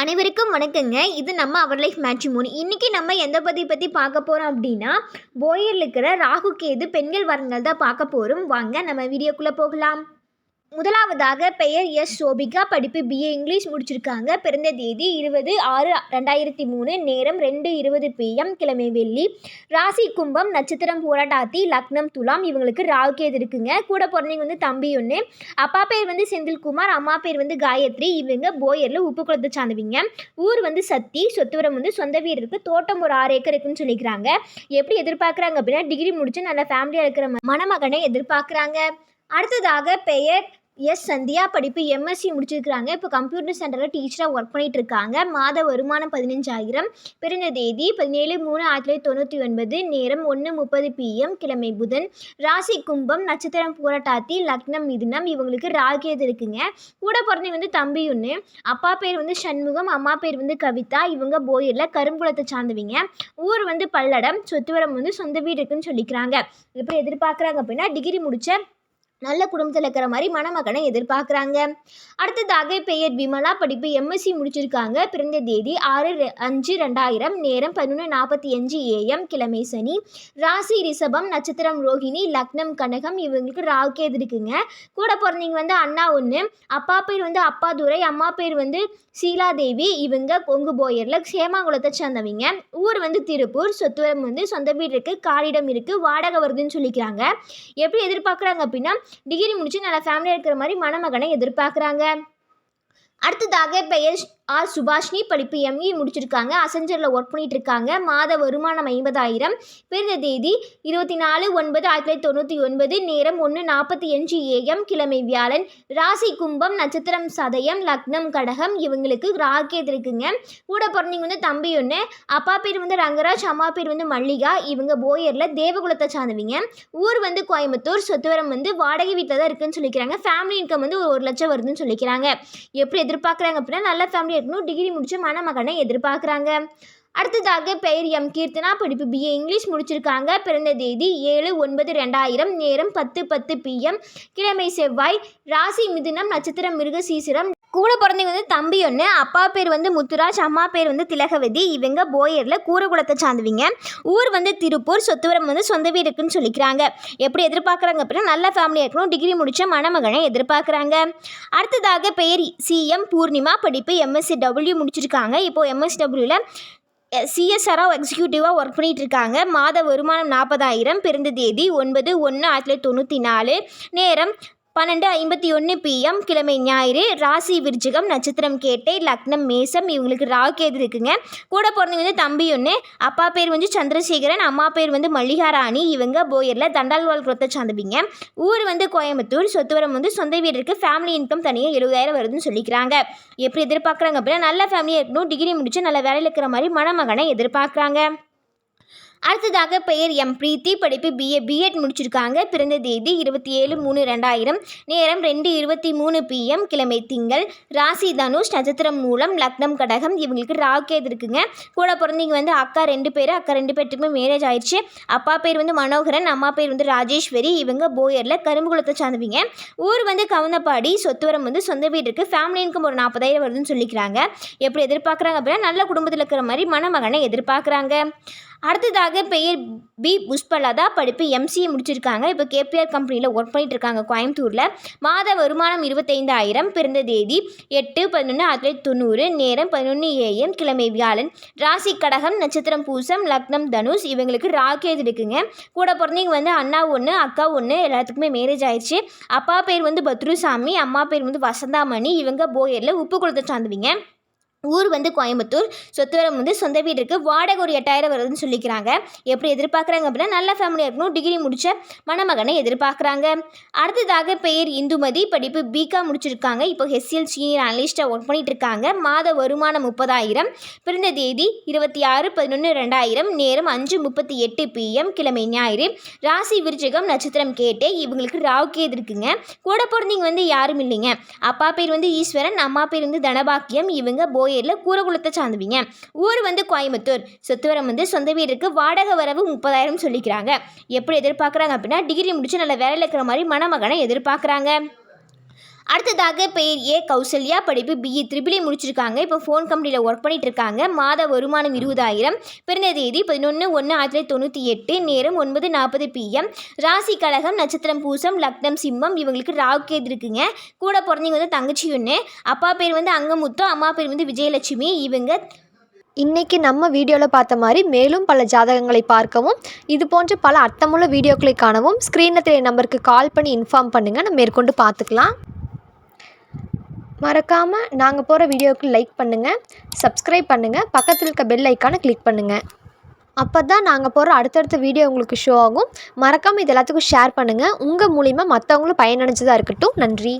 அனைவருக்கும் வணக்கங்க. இது நம்ம அவர் லைஃப் மேட்ச் மூணு இன்றைக்கி நம்ம எந்த பற்றி பற்றி பார்க்க போகிறோம் அப்படின்னா போயரில் இருக்கிற ராகு கேது பெண்கள் வரங்கள் தான் பார்க்க போகிறோம் வாங்க நம்ம வீடியோக்குள்ளே போகலாம். முதலாவதாக பெயர் எஸ் சோபிகா. படிப்பு பிஏ இங்கிலீஷ் முடிச்சிருக்காங்க. பிறந்த தேதி இருபது ஆறு ரெண்டாயிரத்தி மூணு. நேரம் ரெண்டு இருபது பிஎம் கிழமை வெள்ளி. ராசி கும்பம் நட்சத்திரம் போராட்டாத்தி லக்னம் துலாம். இவங்களுக்கு ராகுகேது இருக்குங்க. கூட பிறந்தவங்க வந்து தம்பி ஒன்று அப்பா பேர் வந்து செந்தில்குமார். அம்மா பேர் வந்து காயத்ரி. இவங்க போயரில் உப்பு குளத்தை சார்ந்தவங்க. ஊர் வந்து சத்தி. சொத்துவரம் வந்து சொந்த வீடு இருக்குது தோட்டம் ஒரு ஆறு ஏக்கர் இருக்குன்னு சொல்லிக்கிறாங்க. எப்படி எதிர்பார்க்குறாங்க அப்படின்னா டிகிரி முடிச்சு நல்ல ஃபேமிலியாக இருக்கிற மணமகனை எதிர்பார்க்குறாங்க. அடுத்ததாக பெயர் எஸ் சந்தியா படிப்பு எம்எஸ்சி முடிச்சிருக்கிறாங்க. இப்போ கம்ப்யூட்டர் சென்டரில் டீச்சராக ஒர்க் பண்ணிட்டு இருக்காங்க மாத வருமானம் பதினஞ்சாயிரம். பிறந்த தேதி பதினேழு மூணு ஆயிரத்தி தொள்ளாயிரத்தி தொண்ணூற்றி ஒன்பது. நேரம் ஒன்று முப்பது பிஎம் கிழமை புதன். ராசி கும்பம் நட்சத்திரம் பூரட்டாத்தி லக்னம் மிதுனம். இவங்களுக்கு ராகியது இருக்குங்க. கூட பிறந்தவங்க வந்து தம்பி ஒன்று அப்பா பேர் வந்து சண்முகம் அம்மா பேர் வந்து கவிதா. இவங்க போயரில் கருங்குளத்தை சார்ந்தவங்க. ஊர் வந்து பல்லடம் சொத்துவரம் வந்து சொந்த வீடு இருக்குன்னு சொல்லிக்கிறாங்க. எப்படி எதிர்பார்க்குறாங்க அப்படின்னா டிகிரி முடிச்ச நல்ல குடும்பத்தில் இருக்கிற மாதிரி மணமகனை எதிர்பார்க்குறாங்க. அடுத்ததாக பெயர் விமலா படிப்பு எம்எஸ்சி முடிச்சிருக்காங்க. பிறந்த தேதி ஆறு அஞ்சு ரெண்டாயிரம் நேரம் பதினொன்று நாற்பத்தி அஞ்சு ஏஎம் கிழமை சனி. ராசி ரிஷபம் நட்சத்திரம் ரோஹிணி லக்னம் கனகம் இவங்களுக்கு ராவுக்கேது இருக்குங்க. கூட பிறந்தவங்க வந்து அண்ணா ஒன்று அப்பா பேர் வந்து அப்பாதுரை அம்மா பேர் வந்து சீலாதேவி இவங்க கொங்கு போயரில் சேமாங்குளத்தை சேர்ந்தவங்க. ஊர் வந்து திருப்பூர் சொத்துவரம் வந்து சொந்த வீடு இருக்குது காலிடம் இருக்குது வாடகை வருதுன்னு சொல்லிக்கிறாங்க. எப்படி எதிர்பார்க்குறாங்க அப்படின்னா டிகிரி முடிச்சு நல்ல ஃபேமிலியாக இருக்கிற மாதிரி மணமகனை எதிர்பார்க்குறாங்க. அடுத்ததாக பெயர் ஆர் சுபாஷினி படிப்பு எம்இ முடிச்சிருக்காங்க. அசஞ்சரில் ஒர்க் பண்ணிட்டு இருக்காங்க மாத வருமானம் ஐம்பதாயிரம். பிறந்த தேதி இருபத்தி நாலு ஒன்பது ஆயிரத்தி தொள்ளாயிரத்தி தொண்ணூற்றி ஒன்பது. நேரம் ஒன்று நாற்பத்தி அஞ்சு ஏஎம் கிழமை வியாழன். ராசி கும்பம் நட்சத்திரம் சதயம் லக்னம் கடகம். இவங்களுக்கு ராக்கேத் இருக்குங்க கூட பிறந்தவங்க வந்து தம்பி ஒன்று அப்பா பேர் வந்து ரங்கராஜ் அம்மா பேர் வந்து மல்லிகா. இவங்க போயரில் தேவகுலத்தை சார்ந்தவங்க. ஊர் வந்து கோயம்புத்தூர். சொத்துவரம் வந்து வாடகை வீட்டில் தான் இருக்குன்னு சொல்லிக்கிறாங்க. ஃபேமிலி இன்கம் வந்து ஒரு லட்சம் வருதுன்னு சொல்லிக்கிறாங்க. எப்படி எதிர்பார்க்குறாங்க அப்படின்னா நல்ல ஃபேமிலி இருக்கணும் டிகிரி முடித்த மணமகனை எதிர்பார்க்குறாங்க. அடுத்ததாக பெயர் எம். கீர்த்தனா படிப்பு பிஏ இங்கிலீஷ் முடிச்சிருக்காங்க. பிறந்த தேதி ஏழு ஒன்பது ரெண்டாயிரம் நேரம் பத்து பத்து பிஎம் கிழமை செவ்வாய் ராசி மிதுனம் நட்சத்திரம் மிருகசீசிரம் கூட பிறந்தவங்க வந்து தம்பி ஒன்று அப்பா பேர் வந்து முத்துராஜ் அம்மா பேர் வந்து திலகவதி. இவங்க போயரில் கூரகுலத்தை சார்ந்தவங்க. ஊர் வந்து திருப்பூர் சொத்துவரம் வந்து சொந்த வீடு இருக்குன்னு சொல்லிக்கிறாங்க. எப்படி எதிர்பார்க்குறாங்க அப்படின்னா நல்ல ஃபேமிலியாக இருக்கணும். டிகிரி முடித்த மணமகனை எதிர்பார்க்குறாங்க. அடுத்ததாக பெயர் சிஎம் பூர்ணிமா படிப்பு எம்எஸ்சி டபிள்யூ முடிச்சிருக்காங்க. இப்போது எம்எஸ்சி டபிள்யூவில் சிஎஸ்ஆராக எக்ஸிக்யூட்டிவாக ஒர்க் பண்ணிகிட்டு இருக்காங்க. மாத வருமானம் நாற்பதாயிரம் பிறந்த தேதி ஒன்பது ஒன்று ஆயிரத்தி தொள்ளாயிரத்தி தொண்ணூற்றி நாலு. நேரம் பன்னெண்டு ஐம்பத்தி ஒன்று பிஎம் கிழமை ஞாயிறு ராசி விருச்சிகம் நட்சத்திரம் கேட்டை லக்னம் மேசம் இவங்களுக்கு ராகேது இருக்குங்க. கூட பிறந்தவங்க வந்து தம்பி ஒன்று அப்பா பேர் வந்து சந்திரசேகரன் அம்மா பேர் வந்து மல்லிகாராணி இவங்க போயரில் தண்டால்வால் குளத்தை சார்ந்தவங்க. ஊர் வந்து கோயம்புத்தூர் சொத்துவரம் வந்து சொந்த வீடு இருக்குது ஃபேமிலி இன்கம் தனியாக எழுபதாயிரம் வருதுன்னு சொல்லிக்கிறாங்க. எப்படி எதிர்பார்க்குறாங்க அப்படின்னா நல்ல ஃபேமிலியாக இருக்கணும் டிகிரி முடிச்சு நல்ல வேலையில் இருக்கிற மாதிரி மணமகனை எதிர்பார்க்குறாங்க. அடுத்ததாக பெயர் எம். பிரீத்தி. படிப்பு பிஏ பிஎட் முடிச்சிருக்காங்க. பிறந்த தேதி இருபத்தி ஏழு மூணு ரெண்டாயிரம். நேரம் ரெண்டு இருபத்தி மூணு பிஎம் கிழமை திங்கள். ராசி தனுஷ் நட்சத்திரம் மூலம் லக்னம் கடகம். இவங்களுக்கு ராக்கேது இருக்குங்க. கூட பிறந்தவங்க வந்து அக்கா ரெண்டு பேர் அக்கா ரெண்டு பேர்த்துக்குமே மேரேஜ் ஆயிடுச்சு. அப்பா பேர் வந்து மனோகரன் அம்மா பேர் வந்து ராஜேஸ்வரி. இவங்க போயரில் கரும்புகுளத்தை சார்ந்தவங்க. ஊர் வந்து கவுந்தப்பாடி சொத்துவரம் வந்து சொந்த வீடு இருக்குது ஃபேமிலி இன்கம் ஒரு நாற்பதாயிரம் வருதுன்னு சொல்லிக்கிறாங்க. எப்படி எதிர்பார்க்குறாங்க அப்படின்னா நல்ல குடும்பத்தில் இருக்கிற மாதிரி மணமகனை எதிர்பார்க்குறாங்க. அடுத்ததாக பெயர் பி புஷ்பலதா. படிப்பு எம்சிஏ முடிச்சிருக்காங்க. இப்போ கேபிஆர் கம்பெனியில் ஒர்க் பண்ணிட்டு இருக்காங்க கோயம்புத்தூரில். மாத வருமானம் இருபத்தைந்தாயிரம். பிறந்த தேதி எட்டு பதினொன்று ஆயிரத்தி தொள்ளாயிரத்தி தொண்ணூறு. நேரம் பதினொன்று ஏஎம் கிழமை வியாழன். ராசி கடகம் நட்சத்திரம் பூசம் லக்னம் தனுஷ். இவங்களுக்கு ராக்கேது இருக்குங்க. கூட பிறந்தவங்க வந்து அண்ணா ஒன்று அக்கா ஒன்று எல்லாத்துக்குமே மேரேஜ் ஆயிடுச்சு அப்பா பேர் வந்து பத்ருசாமி. அம்மா பேர் வந்து வசந்தாமணி. இவங்க போயரில் உப்பு குளத்தை சார்ந்தவங்க. ஊர் வந்து கோயம்புத்தூர். சொத்துவரம் வந்து சொந்த வீடு இருக்குது வாடகை ஒரு எட்டாயிரம் வருதுன்னு சொல்லிக்கிறாங்க. எப்படி எதிர்பார்க்குறாங்க அப்படின்னா நல்ல ஃபேமிலியாக இருக்கணும். டிகிரி முடித்த மணமகனை எதிர்பார்க்குறாங்க. அடுத்ததாக பெயர் இந்துமதி. படிப்பு பிகா முடிச்சிருக்காங்க. இப்போ ஹெச்எல் சீனியர் அனலிஸ்ட்டாக ஒர்க் பண்ணிட்டு இருக்காங்க. மாத வருமானம் முப்பதாயிரம். பிறந்த தேதி இருபத்தி ஆறு பதினொன்று ரெண்டாயிரம். நேரம் அஞ்சு முப்பத்தி எட்டு பிஎம் கிழமை ஞாயிறு. ராசி விருச்சிகம் நட்சத்திரம் கேட்டே இவங்களுக்கு ராவுக்கேது இருக்குங்க. கூட பிறந்தவங்க வந்து யாரும் இல்லைங்க. அப்பா பேர் வந்து ஈஸ்வரன். அம்மா பேர் வந்து தனபாக்கியம். இவங்க போய் பேரில் கூரகுலத்தை சார்ந்தவங்க ஊர் வந்து கோயம்புத்தூர். சொத்துவரம் வந்து சொந்த வீடுக்கு வாடகை வரவு முப்பதாயிரம் சொல்லிக்கிறாங்க. எப்படி எதிர்பார்க்குறாங்க அப்படின்னா டிகிரி முடிச்சு நல்ல வேலையில் இருக்கிற மாதிரி மணமகனை எதிர்பார்க்குறாங்க. அடுத்ததாக பெயர் ஏ. கௌசல்யா. படிப்பு பிஇ த்ரிபிளி முடிச்சிருக்காங்க. இப்போ ஃபோன் கம்பெனியில் ஒர்க் பண்ணிட்டு இருக்காங்க மாத வருமானம் இருபதாயிரம். பிறந்த தேதி பதினொன்று ஒன்று ஆயிரத்தி தொள்ளாயிரத்தி தொண்ணூற்றி எட்டு. நேரம் ஒன்பது நாற்பது பிஎம் ராசி கழகம் நட்சத்திரம் பூசம் லக்னம் சிம்மம். இவங்களுக்கு ராகுகேது இருக்குங்க. கூட பிறந்தவங்க வந்து தங்கச்சி ஒன்று அப்பா பேர் வந்து அங்கமுத்து அம்மா பேர் வந்து விஜயலட்சுமி. இவங்க இன்னைக்கு நம்ம வீடியோவில் பார்த்த மாதிரி மேலும் பல ஜாதகங்களை பார்க்கவும் இது போன்ற பல அர்த்தமுள்ள வீடியோக்களை காணவும் ஸ்க்ரீனில் தெரிய நம்பருக்கு கால் பண்ணி இன்ஃபார்ம் பண்ணுங்கள் நம்ம மேற்கொண்டு பார்த்துக்கலாம். மறக்காமல் நாங்கள் போகிற வீடியோவுக்கு லைக் பண்ணுங்கள் சப்ஸ்கிரைப் பண்ணுங்கள் பக்கத்தில் இருக்க பெல் ஐக்கானை கிளிக் பண்ணுங்கள் அப்போ தான் நாங்கள் போகிற அடுத்தடுத்த வீடியோ உங்களுக்கு ஷோ ஆகும். மறக்காமல் இது எல்லாத்துக்கும் ஷேர் பண்ணுங்கள் உங்கள் மூலிமா மற்றவங்களும் பயனடைஞ்சதாக இருக்கட்டும். நன்றி.